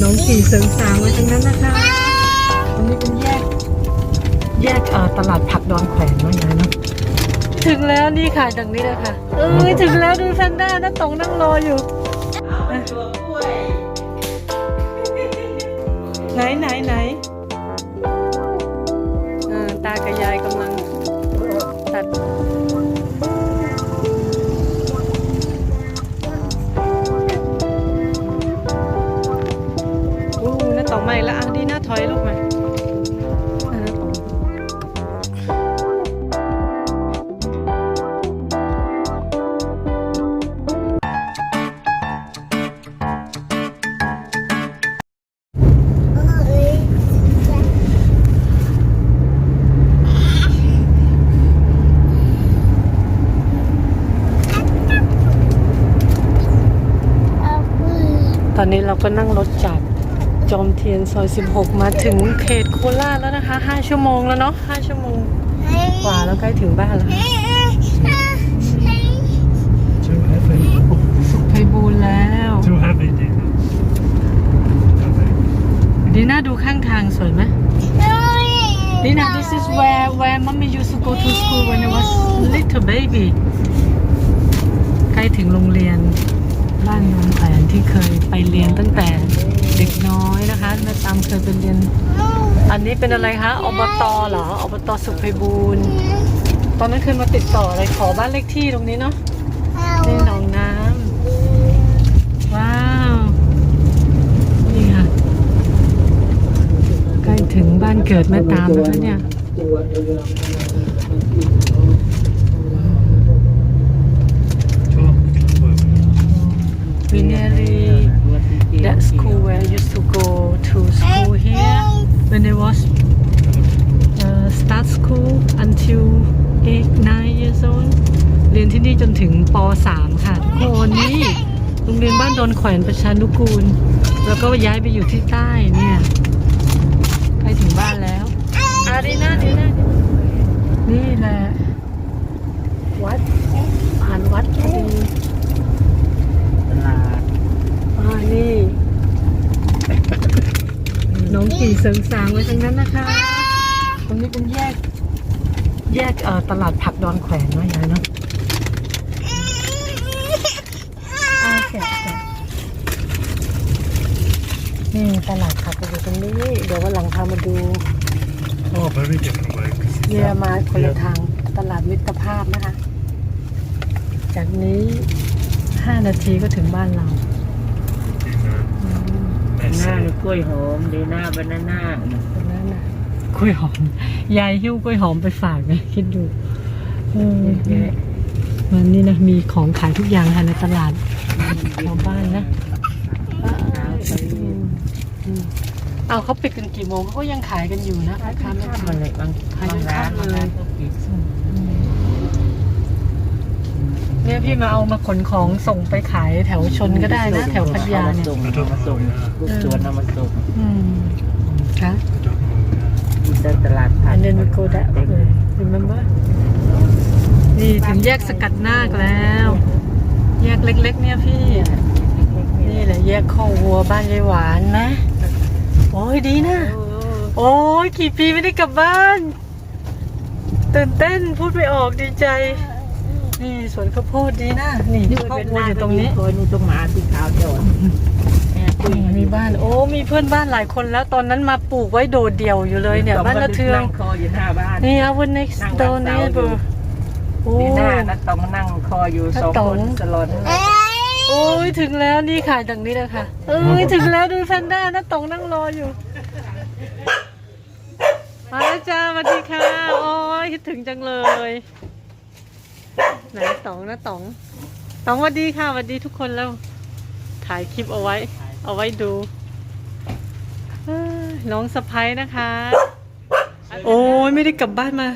น้องขี่เสริงสางไว้ทั้งนั้นนะคะตรงนี้เป็นแยก แยกเอ่อตลาดผักดอนแขวนว่าอย่างนั้นเนอะถึงแล้วนี่ค่ะดังนี้เลยค่ะเอ้ยถึงแล้วดูแพนด้านะตรงนั่งรออยู่ ไหนไหนไหนอ่าตากับยายกำ อนนี้เราก็นั่งรถจากจอมเทียนซอย 16 มาถึงเขตโคราชแล้วนะคะ 5 ชั่วโมงแล้วเนาะ 5 ชั่วโมงกว่าแล้วใกล้ถึงบ้านแล้วค่ะ Too heavy. สุขไพบูลย์แล้ว Too heavy, Dina. Heavy. ดีน่าดูข้างทางสวยไหมดีน่า this is where where mommy used to go to school when I was little baby ใกล้ถึงโรงเรียน บ้านนนแขวนที่เคยไปเรียนตั้งแต่เด็กน้อยนะคะแม่ตามเคยไปเรียน อันนี้เป็นอะไรคะอบตเหรออบตสุขไพบูลย์ตอนนั้นเคยมาติดต่ออะไรขอบ้านเลขที่ตรงนี้เนาะนี่หนองน้ำว้าวนี่ค่ะใกล้ถึงบ้านเกิดแม่ตามแล้วเนี่ย We nearly that school where I used to go to school here when I was uh, start school until eight nine years old เรียนที่นี่จนถึงป .3 ค่ะ ทุกคนนี่โรงเรียนบ้านดอนแขวนประชานุกูล แล้วก็ย้ายไปอยู่ที่ใต้เนี่ยใกล้ถึงบ้านแล้วอาดีนาดีนานี่แหละวัดผ่านวัดพอดี นี่ น้องขี่เสริงสางไว้ทั้งนั้นนะคะ ตรงนี้เป็นแยก แยกเอ่อตลาดผักดอนแขวนว่าอย่างนั้นเนาะอ่าแกะแกะนี่ตลาดผักก็อยู่ตรงนี้ เดี๋ยววันหลังพามาดู Oh, very different way. 'cause it's เยี่ย that- มาคนละ yeah. ทางตลาดมิตรภาพนะคะ จากนี้ 5 นาทีก็ถึงบ้านเรา Dina. อืม หน้า Messy. นี่กล้วยหอมเดหน้าบานาน่าตรงนั้นน่ะกล้วยหอม ยายหิ้วกล้วยหอมไปฝากนะคิดดูเออเยอะมันนี่นะมีของขายทุกอย่างค่ะในตลาดแถวบ้านนะอืมอืมเอาเขาปิดกันกี่โมงเขาก็ยังขายกันอยู่นะขายค้าข้ามแม่มาค้าเลยบางขายบางร้านข้ามบางเลยร้านก็ปิด เนี่ยพี่มาเอามาขนของส่งไปขายแถวชนก็ได้นะแถวพัทยาเนี่ย ส่งเอามาส่งลูกสวนเอามาส่งอืมค่ะ I don't know. ที่เดินตลาดผัก and then we go that way remember นี่ถึงแยกสกัดนาคแล้ว แยกเล็ก ๆ เนี่ยพี่ นี่แหละแยกข้อวัวบ้านยายหวานนะ โอ้ยดีนะ โอ้ยกี่ปีไม่ได้กลับบ้าน ตื่นเต้นพูดไม่ออกดีใจ นี่สวนข้าวโพดดีนะ นี่ข้าววัวอยู่ตรงนี้ โอ้ยนี่ต้องมาสีขาวจอดแม่คุยนี่มีบ้าน โอ้ มีเพื่อนบ้านหลายคนแล้วตอนนั้นมาปลูกไว้โดดเดี่ยวอยู่เลยเนี่ย บ้านละเทืองนั่งคออยู่หน้าบ้านนี่ our next นั่ง door รับเสาอยู่ neighbor โอ้ดีหน้านัดต้องนั่งคออยู่สองน้าต๋คองนสลอนโอ้ยถึงแล้วนี่ค่ะดังนี้เลยค่ะ เอ้ยถึงแล้วดูแพนด้านะตองนั่งรออยู่มาแล้วจ้าสวัสดีค่ะ โอ้ยคิดถึงจังเลย ไหนตองนะตองตองสวัสดีค่ะสวัสดีทุกคนแล้ว ถ่ายคลิปเอาไว้ เอาไว้ดูเอ้ยน้องสะพ้ยนะคะ โอ้ยไม่ได้กลับบ้านมา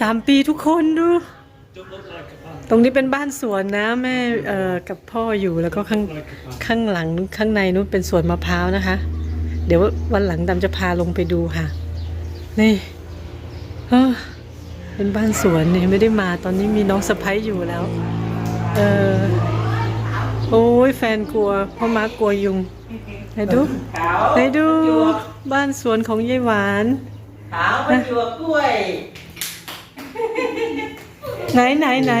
สามปีทุกคนดู ตรงนี้เป็นบ้านสวนนะแม่เอ่อกับพ่ออยู่แล้วก็ข้างข้างหลังข้างในนู้นเป็นสวนมะพร้าวนะคะ เดี๋ยววันหลังดำจะพาลงไปดูค่ะ นี่เออ เป็นบ้านสวนเนี่ยไม่ได้มาตอนนี้มีน้องสะพ้ยอยู่แล้ว เออโอ้ยแฟนกลัวเพราะมากลัวยุงไหนดูขาวไหนดูบ้านสวนของยายหวานขาวมันหยวกกล้วย ไหนไหนไหน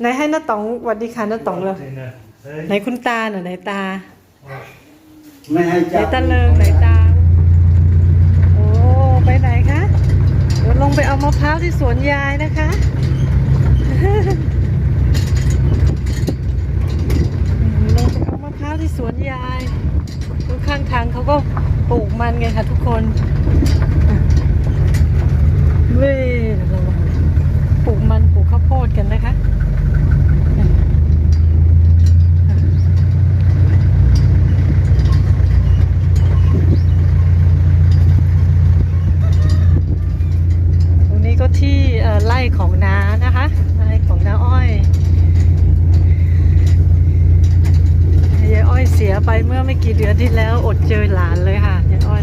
ไหนให้น้าต๋องหวัดดีค่ะน้าต๋องเลยไหนคุณตาหน่อยไหนตาไม่ให้ไหนจับตาเลิงไหนตา โอ้ไปไหนคะเดี๋ยว ลงไปเอามะพร้าวที่สวนยายนะคะ ลงไปเอามะพร้าวที่สวนยายดูข้างทางเขาก็ปลูกมันไงคะทุกคนเว้ยระวังปลูกมันปลูกข้าวโพดกันนะคะ ตรงนี้ก็ที่เอ่อไร่ ของน้านะคะไร่ของน้าอ้อยยายอ้อยเสียไปเมื่อไม่กี่เดือนที่แล้วอดเจอหลานเลยค่ะยายอ้อย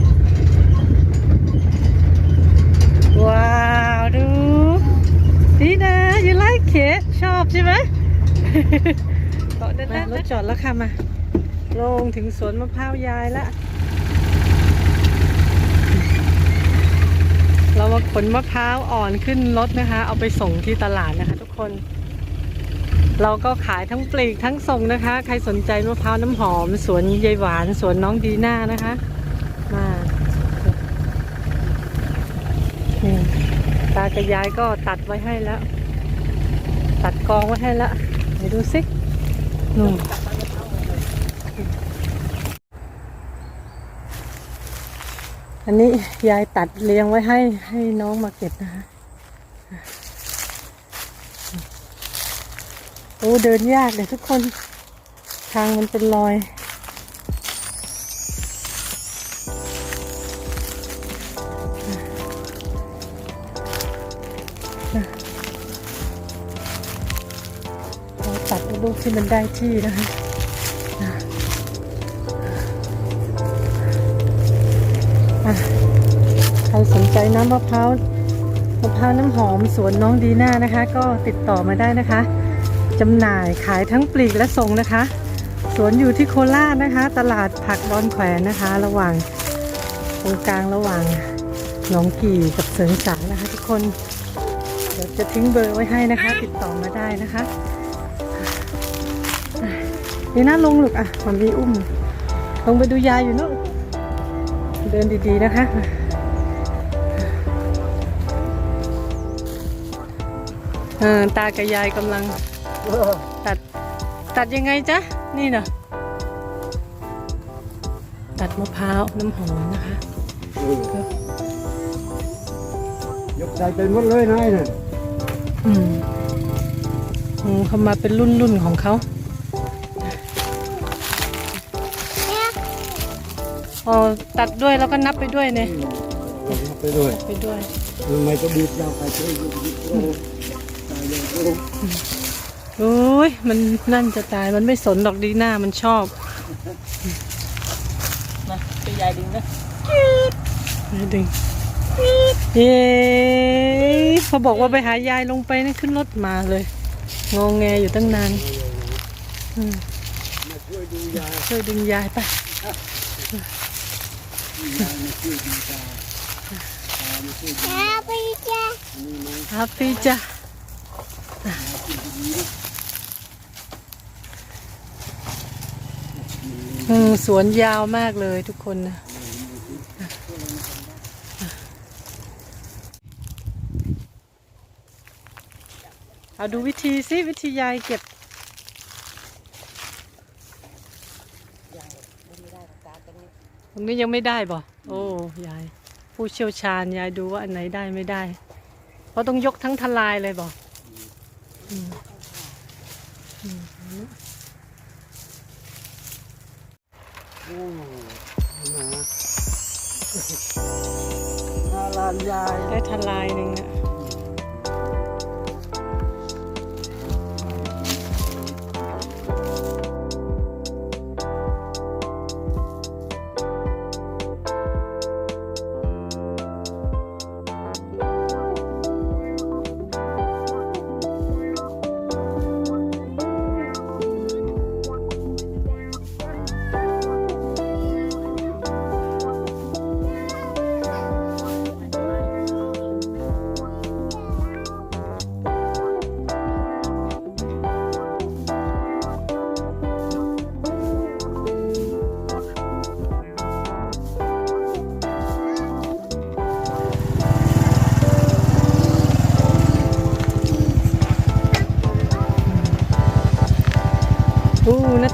ว้าวดูดีนะยูไลค์เคชอบใช่ไหมเการถจอดแล้วค่ะมา ลงถึงสวนมะพร้าวยายแล้ว เรามาขนมะพร้าวอ่อนขึ้นรถนะคะ เอาไปส่งที่ตลาดนะคะ ทุกคน เราก็ขายทั้งปลีกทั้งส่งนะคะ ใครสนใจมะพร้าวน้ำหอม สวนยายหวาน สวนน้องดีน่านะคะมาตากับยายก็ตัดไว้ให้แล้ว ตัดกองไว้ให้แล้วไหนดูสิหนู่น อันนี้ยายตัดเลี้ยงไว้ให้ให้น้องมาเก็บนะคะโอ้เดินยากเลยทุกคน ทางมันเป็นรอยเราตัดเอาลูกที่มันได้ที่นะคะ ใจน้ำมะพร้าวมะพร้าวน้ำหอมสวนน้องดีน่านะคะ ก็ติดต่อมาได้นะคะจำหน่ายขายทั้งปลีกและส่งนะคะ สวนอยู่ที่โคราชนะคะ ตลาดผักดอนแขวนนะคะ ระหว่างตรงกลางระหว่างหนองกี่กับเสริงสางนะคะ ทุกคน เดี๋ยวจะทิ้งเบอร์ไว้ให้นะคะ ติดต่อมาได้นะคะอะดีน่าลงลูกอะมันมีอุ้มลงไปดูยายอยู่นู่นเดินดีๆนะคะ ออตากับยายกำลังตัดตัดยังไงจ๊ะ นี่เนาะตัดมะพร้าวน้ำหอมนะคะยกใจเป็นหมดเลยนายน่ะอืมอืมเขามาเป็นรุ่นรุ่นๆของเขาอ๋อตัดด้วยแล้วก็นับไปด้วยเนี่ยเอาไปด้วย ไปด้วยทำไมก็บีบยาวไปช่วยบีบโอ้ตายเลย โอ้โอ้ยมันนั่นจะตายมันไม่สนดอกดีหน้ามันชอบมาไปยายดึงนะไม่ดึงเย้พอบอกว่าไปหายายลงไปนั่นขึ้นรถมาเลยงงแงอยู่ตั้งนานอืมมาช่วยดูยายช่วยดึงยายไปยายมาช่วยดูตาตามาช่วยดูนี่นะฮาปี้จ้ะ อืมสวนยาวมากเลยทุกคนนะเอาดูวิธีสิวิธียายเก็บตรงนี้ยังไม่ได้บ่โอ้ยาย ผู้เชี่ยวชาญยายดูว่าอันไหนได้ไม่ได้ เพราะต้องยกทั้งทลายเลยบ่อืมอืม โอ้นะลานยาย ได้ทลายหนึ่งนะ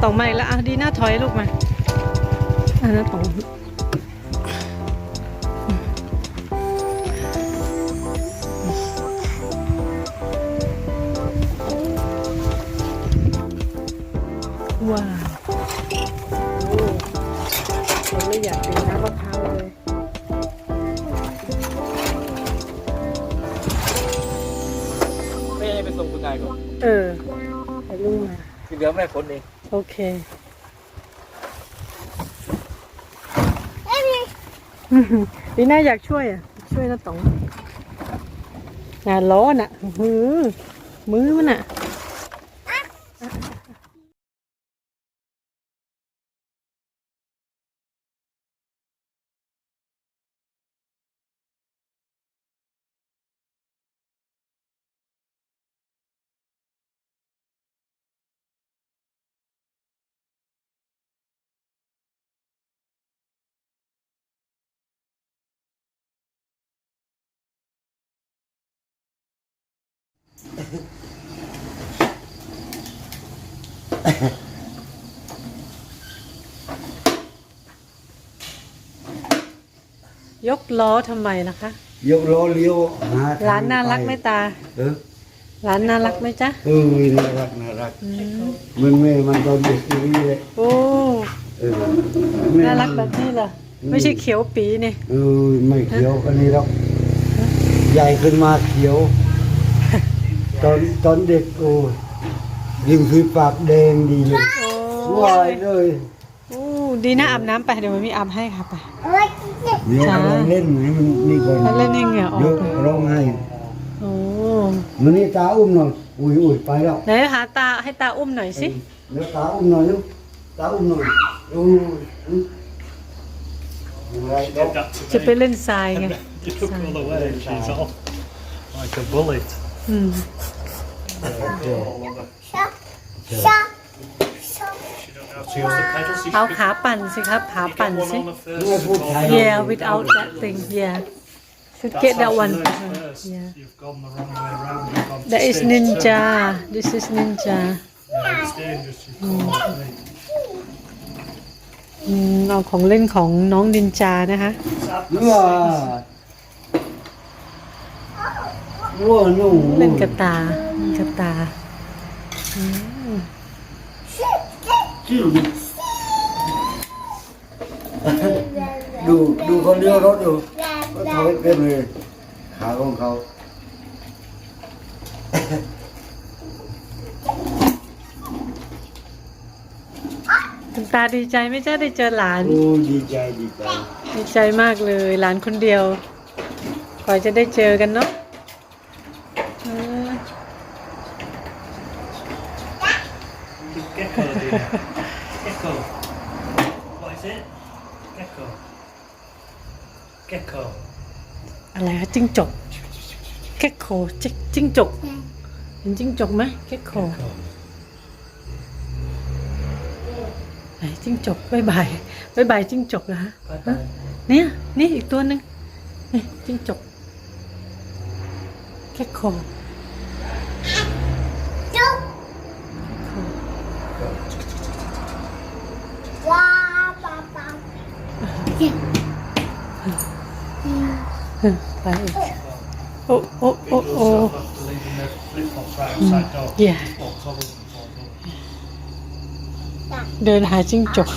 ต๋องมาอีกแล้วอะดีหน้าถอยลูกมาอะน้าต๋องว้าวโอ้ผมไม่อยากกินน้ำมะพร้าวเลย ไม่ให้ไปส่งคุณนายก่อนเออไปลูกมา ที่เหลือแม่คนเอง โอเคดีน่าอยากช่วยอะ ช่วยนะต๋องงานร้อนอะมือมือมันอะ ยกล้อทำไมล่ะคะ ยกล้อเลี้ยวหาทงร้านน่ารักไหมตา เออร้านน่ารักไหมจ๊ะเออน่ารักน่ารักอืมมันแม่มันตอนเด็กอย่างนี้เลยโอ้ เออแม่น่ารักแบบนี้เหรอ ไม่ใช่เขียวปีนี่ เออไม่เขียวอันนี้หรอกใหญ่ขึ้นมาเขียว ตอนตอนเด็กโอ้ย ริมฝีปากแดงดีเลยโอ้วายเลยโอ้ดีนะอาบน้ำไปเดี๋ยวมันมีอาบให้ค่ะไป เดี๋ยวจ้าเราเล่นให้มันนี่ก่อนแล้วเล่นให้เหงื่อออก เดี๋ยวร้องไห้โอ้มันนี่ตาอุ้มหน่อยอุ้ยอุ้ยไปแล้วไหนหาตาให้ตาอุ้มหน่อยสิเดี๋ยวตาอุ้มหน่อยลูกตาอุ้มหน่อยดูอะไรเดี๋ยวจะไปเล่นทรายไง You took all the way. She's off like a bullet. อืม All over. She เอา should ขาปั่นสิครับขา you ปั่น get one สิ on the first. Yeah, put and Thai. all yeah over. without that thing yeah should That's get that actually one the first. yeah You've gone the wrong way around. You've gone to that is stage ninja two. this is ninja Yeah, it's dangerous. You've gone off me. อืมเอาของเล่นของน้องนินจานะคะว้าว้าหนูเล่นกระตาเล่นกระตา ดูดูคนเดียวรถอยู่ก็ถอยเต็มเลยขาของเขาคุณตาดีใจไหม่จ้าได้เจอหลาน โอ้ดีใจดีใจ ดีใจมากเลยหลานคนเดียวกว่าจะได้เจอกันเนาะเออ Gecko, dear. Gecko. What is it? Gecko. Gecko. อะไรคะจิ้งจกแค่โคจิจิ้งจกเห็นจิ้งจกไหมแค่โค Gecko. ไหนจิ้งจกบายบายบายบายจิ้งจกนะฮะ Bye ฮะ bye. เนี่ยนี่อีกตัวหนึ่งนี่จิ้งจกแค่โคไปอีกโอ้ โอ้โอ้โอ้ Yourself after leaving the flip flops right outside door. yeah Oh, cobble them, cobble them. เดินหาจิ้งจก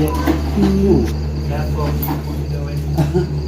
Yeah, yeah,